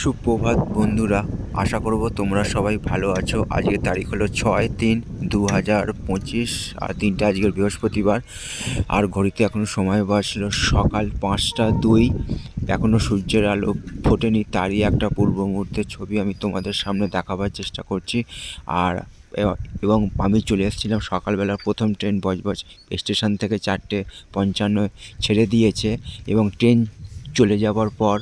সুপ্রভাত বন্ধুরা, আশা করব তোমরা সবাই ভালো আছো। আজকের তারিখ হলো ছয় তিন দু হাজার পঁচিশ, আর তিনটা আজকের বৃহস্পতিবার। আর ঘড়িতে এখনও সময় বাজলো সকাল পাঁচটা দুই। এখনও সূর্যের আলো ফোটেনি, তারই একটা পূর্ব মুহূর্তের ছবি আমি তোমাদের সামনে দেখাবার চেষ্টা করছি। আর এবং আমি চলে এসেছিলাম সকালবেলা প্রথম ট্রেন বজবজ স্টেশন থেকে চারটে পঞ্চান্ন ছেড়ে দিয়েছে। এবং ট্রেন চলে যাওয়ার পর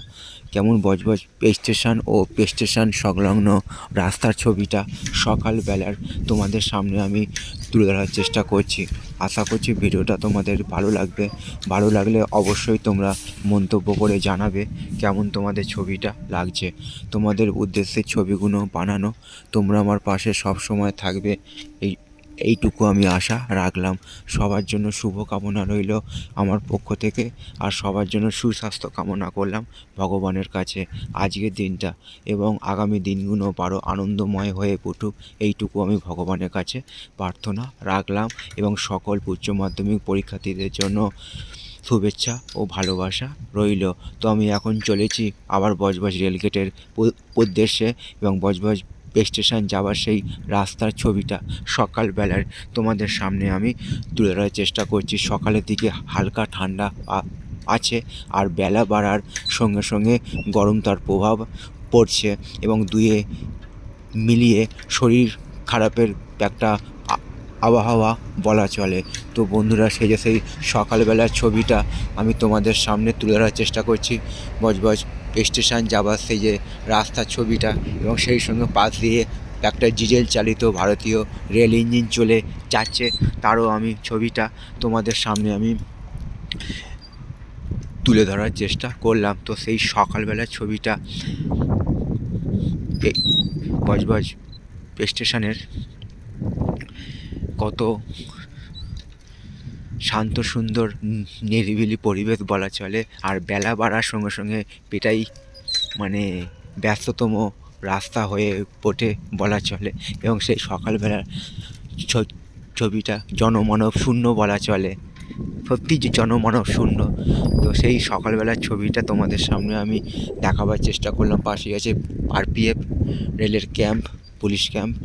কেমন বজবজ স্টেশন ও স্টেশন সংলগ্ন রাস্তার ছবিটা সকালবেলার তোমাদের সামনে আমি তুলে ধরার চেষ্টা করছি। আশা করছি ভিডিওটা তোমাদের ভালো লাগবে। ভালো লাগলে অবশ্যই তোমরা মন্তব্য করে জানাবে কেমন তোমাদের ছবিটা লাগছে। তোমাদের উদ্দেশ্যে ছবিগুলো বানানো, তোমরা আমার পাশে সব সময় থাকবে। এই এইটুকু আমি আশা রাখলাম। সবার জন্য শুভ কামনা রইল আমার পক্ষ থেকে আর সবার জন্য সুস্বাস্থ্য কামনা করলাম ভগবানের কাছে। আজকের দিনটা এবং আগামী দিনগুলো আরও আনন্দময় হয়ে উঠুক এইটুকু আমি ভগবানের কাছে প্রার্থনা রাখলাম এবং সকল উচ্চ মাধ্যমিক পরীক্ষার্থীদের জন্য শুভেচ্ছা ও ভালোবাসা রইল। তো আমি এখন চলেছি আবার বজবজ রেলগেটের উদ্দেশ্যে এবং বজবজ স্টেশন যাওয়ার সেই রাস্তার ছবিটা সকালবেলার। তোমাদের সামনে আমি তুলে ধরার চেষ্টা করছি। সকালের দিকে হালকা ঠান্ডা আছে আর বেলা বাড়ার সঙ্গে সঙ্গে গরম তার প্রভাব পড়ছে এবং দুয়ে মিলিয়ে শরীর খারাপের একটা আবহাওয়া বলা চলে। তো বন্ধুরা, সেই যে সেই সকালবেলার ছবিটা আমি তোমাদের সামনে তুলে ধরার চেষ্টা করছি। বজবজ স্টেশন যাবার সেই যে রাস্তার ছবিটা এবং সেই সঙ্গে পাশ দিয়ে একটা ডিজেল চালিত ভারতীয় রেল ইঞ্জিন চলে যাচ্ছে, তারও আমি ছবিটা তোমাদের সামনে আমি তুলে ধরার চেষ্টা করলাম। তো সেই সকালবেলার ছবিটা বজবজ স্টেশনের কত শান্ত, সুন্দর নিরিবিলি পরিবেশ বলা চলে। আর বেলা বাড়ার সঙ্গে সঙ্গে এটাই মানে ব্যস্ততম রাস্তা হয়ে ওঠে বলা চলে। এবং সেই সকালবেলার ছবিটা জনমানব শূন্য বলা চলে। সত্যি যে জনমানব শূন্য। তো সেই সকালবেলার ছবিটা তোমাদের সামনে আমি দেখাবার চেষ্টা করলাম। পাশে আছে আরপিএফ রেলের ক্যাম্প, পুলিশ ক্যাম্প।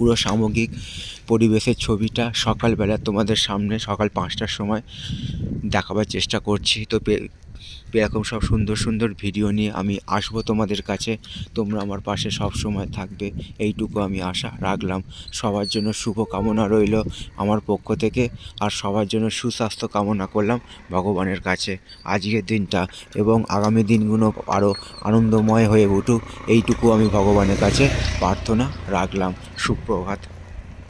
পুরো সামগ্রিক পরিবেশের ছবিটা সকালবেলা তোমাদের সামনে সকাল পাঁচটার সময় দেখাবার চেষ্টা করছি। তো এরকম সব সুন্দর সুন্দর ভিডিও নিয়ে আমি আসব তোমাদের কাছে। তোমরা আমার পাশে সব সময় থাকবে। এইটুকু আমি আশা রাখলাম। সবার জন্য শুভ কামনা রইল আমার পক্ষ থেকে। আর সবার জন্য সুস্বাস্থ্য কামনা করলাম ভগবানের কাছে। আজকের দিনটা এবং আগামী দিনগুলো আরও আনন্দময় হয়ে উঠুক। এইটুকু আমি ভগবানের কাছে প্রার্থনা রাখলাম। সুপ্রভাত।